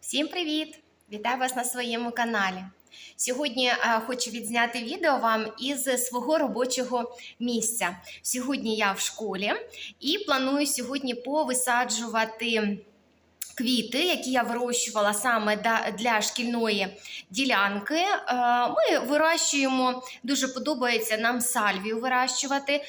Всім привіт! Вітаю вас на своєму каналі. Сьогодні е, хочу відзняти відео вам із свого робочого місця. Сьогодні я в школі і планую сьогодні повисаджувати квіти, які я вирощувала саме для шкільної ділянки. Е, Ми вирощуємо, дуже подобається нам сальвію вирощувати, е,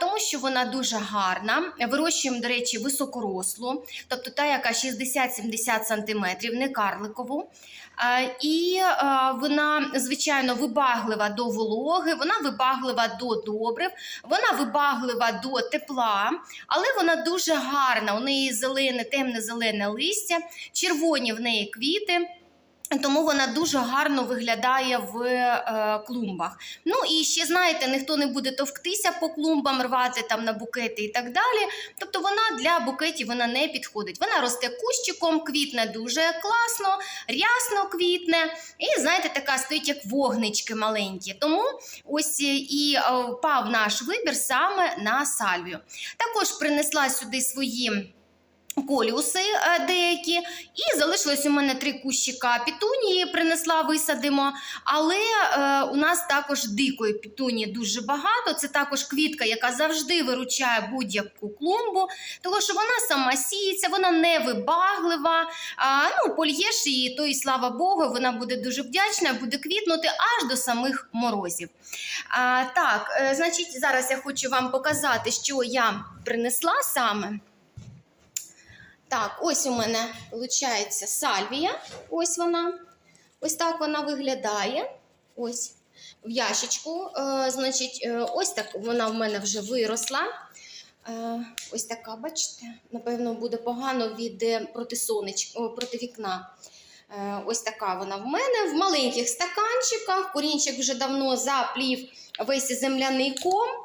тому що вона дуже гарна. Вирощуємо, до речі, високорослу, тобто та, яка 60-70 см, не карликову. Е, І е, вона, звичайно, вибаглива до вологи, вона вибаглива до добрив, вона вибаглива до тепла, але вона дуже гарна. У неї зелене, темне-зелене листя, червоні в неї квіти. Тому вона дуже гарно виглядає в е, клумбах. Ну і ще знаєте, ніхто не буде товктися по клумбам, рвати там на букети і так далі. Тобто вона для букетів вона не підходить. Вона росте кущиком, квітне дуже класно, рясно квітне. І знаєте, така стоїть як вогнички маленькі. Тому ось і е, впав наш вибір саме на сальвію. Також принесла сюди свої. Коліуси е, деякі, і залишилось у мене три кущика пітунії, принесла, висадимо. Але е, у нас також дикої пітунії дуже багато. Це також квітка, яка завжди виручає будь-яку клумбу, тому що вона сама сіється, вона не вибаглива. А, ну, польєш її, то і слава Богу, вона буде дуже вдячна, буде квітнути аж до самих морозів. А, так, е, значить, зараз я хочу вам показати, що я принесла саме. Так, ось у мене виходить сальвія. Ось вона. Ось так вона виглядає. Ось в ящичку. Е, значить, е, ось так вона в мене вже виросла. Е, ось така, бачите, напевно, буде погано від е, проти сонечка, о, проти вікна. Е, ось така вона в мене в маленьких стаканчиках. Корінчик вже давно заплів весь земляний ком.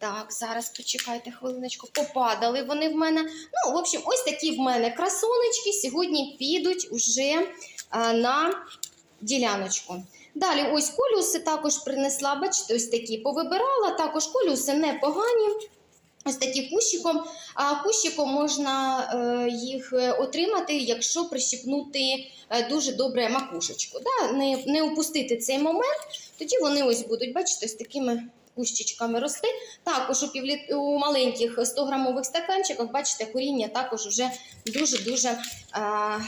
Так, зараз почекайте хвилиночку, попадали вони в мене. Ну, в общем, ось такі в мене красонечки сьогодні підуть уже а, на діляночку. Далі, ось колюси також принесла, бачите, ось такі повибирала. Також колюси непогані. Ось такі кущиком. А кущиком можна е, їх е, отримати, якщо прищепнути е, дуже добре макушечку. Да? Не, не упустити цей момент, тоді вони ось будуть, бачите, ось такими кущичками рости. Також у, півліт... у маленьких 100-грамових стаканчиках, бачите, коріння також вже дуже-дуже а,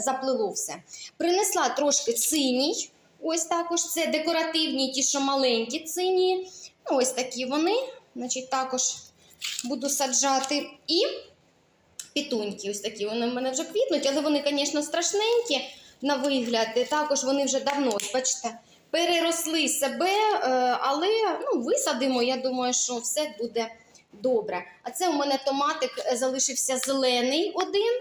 заплило все. Принесла трошки циній, ось також це декоративні, ті, що маленькі цині. Ну, ось такі вони. Значить, також буду саджати. І пітуньки, ось такі. Вони в мене вже квітнуть, але вони, звісно, страшненькі на вигляд. Також вони вже давно, бачите, переросли себе, е, але ну, висадимо. Я думаю, що все буде добре. А це у мене томатик е, залишився зелений один.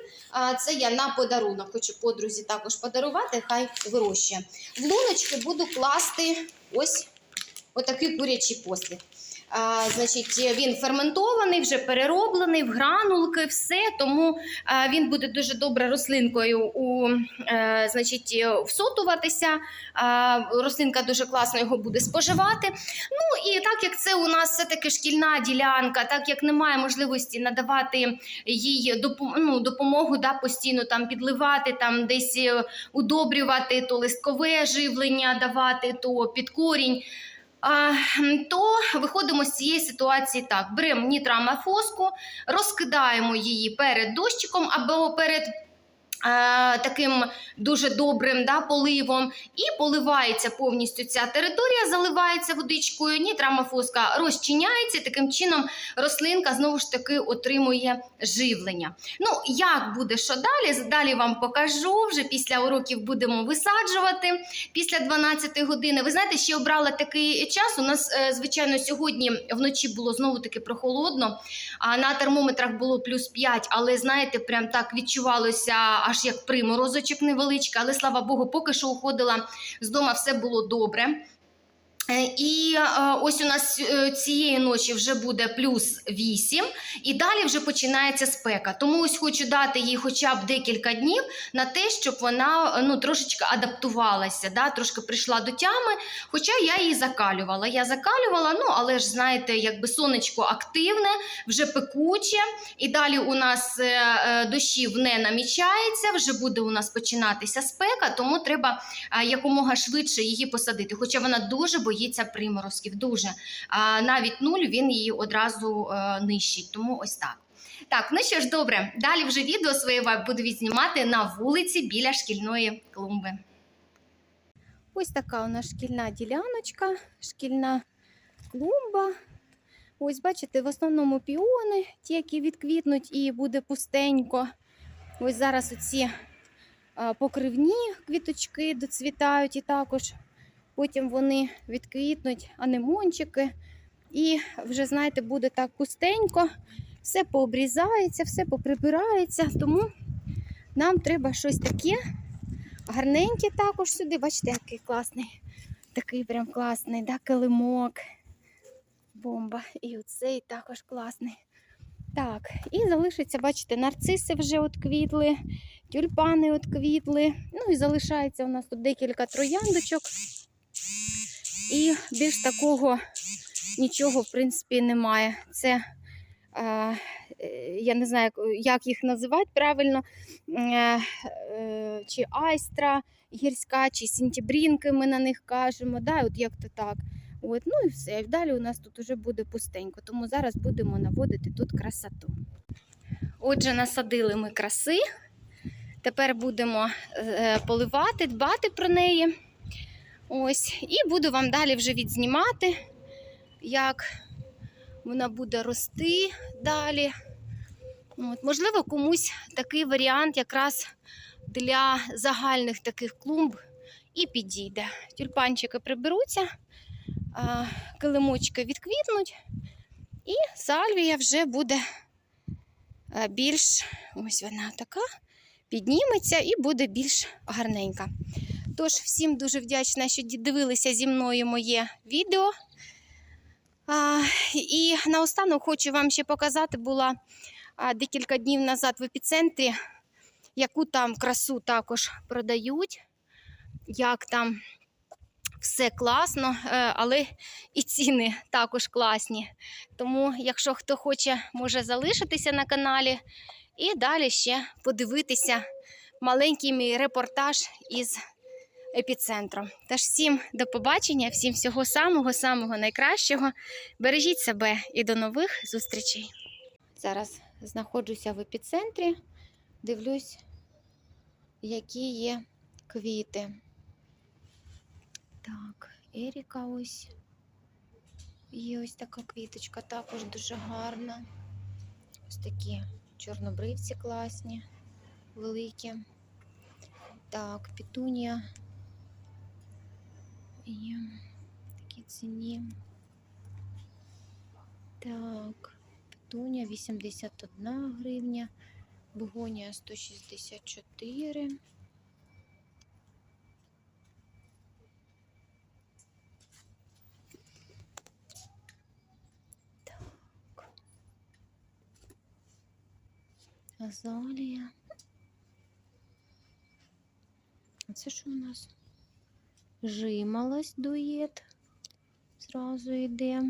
Це я на подарунок. Хочу подрузі також подарувати, хай вирощує. В луночки буду класти ось отакий курячий послід. Значить, він ферментований, вже перероблений в гранулки, все. Тому він буде дуже добре рослинкою у, е, значить, всотуватися. Рослинка дуже класно його буде споживати. Ну і так як це у нас все-таки шкільна ділянка, так як немає можливості надавати їй ну, допомогу да, постійно там підливати, там десь е, удобрювати, то листкове живлення давати, то під корінь. То виходимо з цієї ситуації так: беремо нітрамафоску, розкидаємо її перед дощиком або перед таким дуже добрим да, поливом, і поливається повністю ця територія, заливається водичкою, нітрамофоска розчиняється. Таким чином рослинка знову ж таки отримує живлення. Ну, як буде що далі? Далі вам покажу. Вже після уроків будемо висаджувати після 12 години. Ви знаєте, ще обрала такий час. У нас, е, звичайно, сьогодні вночі було знову таки прохолодно. А на термометрах було плюс 5, але знаєте, прям так відчувалося, аж як приморозочок невеличкий. Але слава Богу, поки що уходила з дому, все було добре. Е, І е, ось у нас е, цієї ночі вже буде плюс 8, і далі вже починається спека. Тому ось хочу дати їй хоча б декілька днів на те, щоб вона ну, трошечки адаптувалася, да, трошки прийшла до тями. Хоча я її закалювала. Я закалювала, ну але ж знаєте, якби сонечко активне, вже пекуче, і далі у нас дощів не намічається, вже буде у нас починатися спека, тому треба якомога швидше її посадити. Хоча вона дуже боїться приморозків, дуже. А, навіть нуль він її одразу е, нищить. Тому ось так. Так, ну що ж, добре, далі вже відео своє буду відзнімати на вулиці біля шкільної клумби. Ось така у нас шкільна діляночка, шкільна клумба. Ось, бачите, в основному піони, ті, які відквітнуть, і буде пустенько. Ось зараз оці покривні квіточки доцвітають і також потім вони відквітнуть, анемончики. І вже, знаєте, буде так пустенько, все пообрізається, все поприбирається. Тому нам треба щось таке гарненьке також сюди. Бачите, який класний, такий прям класний, да, килимок. Бомба. І оцей також класний. Так, і залишиться, бачите, нарциси вже отквітли, тюльпани отквітли. Ну і залишається у нас тут декілька трояндочок. І більш такого нічого, в принципі, немає. Це, е, е, я не знаю, як- їх називати правильно, е, е, чи айстра гірська, чи сінтібрінки ми на них кажемо. Да? От як то так. От, ну і все. Далі у нас тут вже буде пустенько, тому зараз будемо наводити тут красоту. Отже, насадили ми краси. Тепер будемо е, поливати, дбати про неї. Ось. І буду вам далі вже відзнімати, як вона буде рости далі. От. Можливо, комусь такий варіант якраз для загальних таких клумб і підійде. Тюльпанчики приберуться, килимочки відквітнуть, і сальвія вже буде е, більш, ось вона така, підніметься і буде більш гарненька. Тож, всім дуже вдячна, що дивилися зі мною моє відео. А, і наостанок хочу вам ще показати, була декілька днів назад в епіцентрі, яку там красу також продають, як там все класно, е, але і ціни також класні. Тому, якщо хто хоче, може залишитися на каналі і далі ще подивитися маленький мій репортаж із епіцентром. Тож всім до побачення, всім всього самого-самого найкращого. Бережіть себе і до нових зустрічей. Зараз знаходжуся в епіцентрі, дивлюсь, які є квіти. Так, Еріка ось. Є ось така квіточка, також дуже гарна. Ось такі чорнобривці класні, великі. Так, петунія. Є такі ціні. Так, петунія 81 гривня, бегонія 164. Так. Азалія. А це що у нас? Жималась дует. Зразу йде.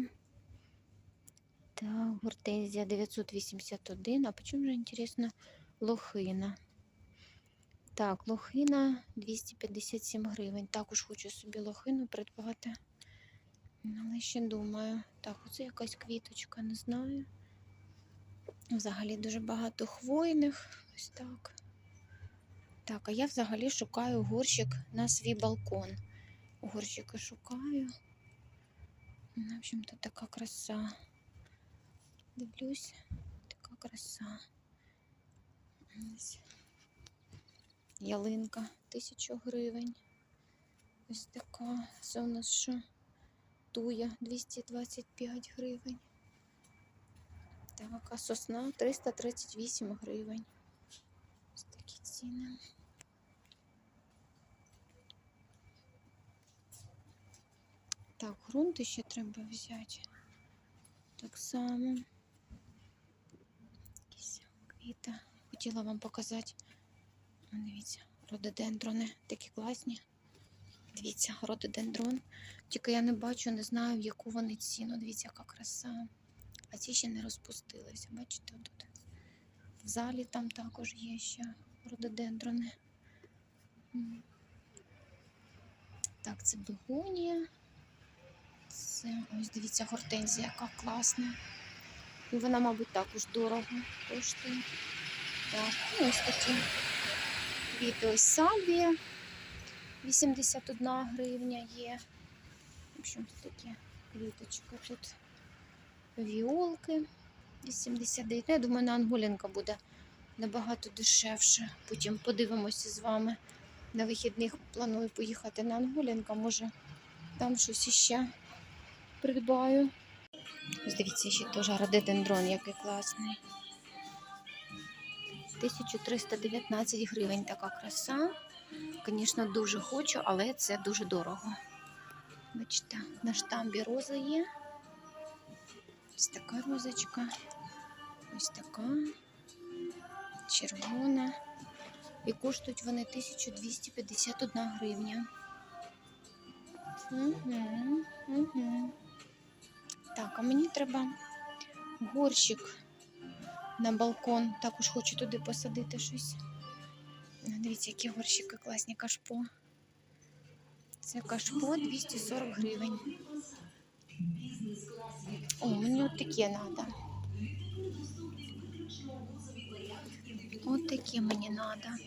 Так, гортензія 981. А почему же, интересно, лохина? Так, лохина 257 гривень. Також хочу собі лохину придбати. Але ще думаю. Так, оце якась квіточка, не знаю. Взагалі дуже багато хвойних. Ось так. Так, а я взагалі шукаю горщик на свій балкон. Горщики шукаю. Ну, В общем-то, така краса. Дивлюсь, така краса. Ось. Ялинка тисячу гривень. Ось така. Це у нас що? Туя 225 гривень. Так, а сосна 338 гривень. Ось такі ціни. Так, ґрунти ще треба взяти. Так само. Квіти. Хотіла вам показати. Дивіться, рододендрони такі класні. Дивіться, рододендрон. Тільки я не бачу, не знаю, в яку вони ціну. Дивіться, яка краса. А ці ще не розпустилися. Бачите, тут. В залі там також є ще рододендрони. Так, це бегонія. Це ось дивіться, гортензія, яка класна. І вона, мабуть, також дорого коштує. Так, і ось такі квіти. Ось сальвія. 81 гривня є. В общем, такі квіточки тут. Віолки 89. Ну, Я думаю, на Ангулінка буде набагато дешевше. Потім подивимося з вами. На вихідних планую поїхати на Ангулінка. Може, там щось іще придбаю. Ось дивіться, ще теж рододендрон, який класний. 1319 гривень така краса. Звісно, дуже хочу, але це дуже дорого. Бачите, на штамбі роза є. Ось така розочка. Ось така. Червона. І коштують вони 1251 гривня. Угу, угу. Так, а мені треба горщик на балкон. Також хочу туди посадити щось. Дивіться, які горщики класні кашпо. Це кашпо 240 гривень. О, мені от такі треба. От такі мені треба.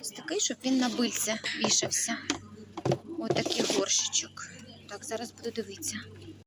Ось такий, щоб він на бильце вішався. От такий горщичок. Так, зараз буду дивитися.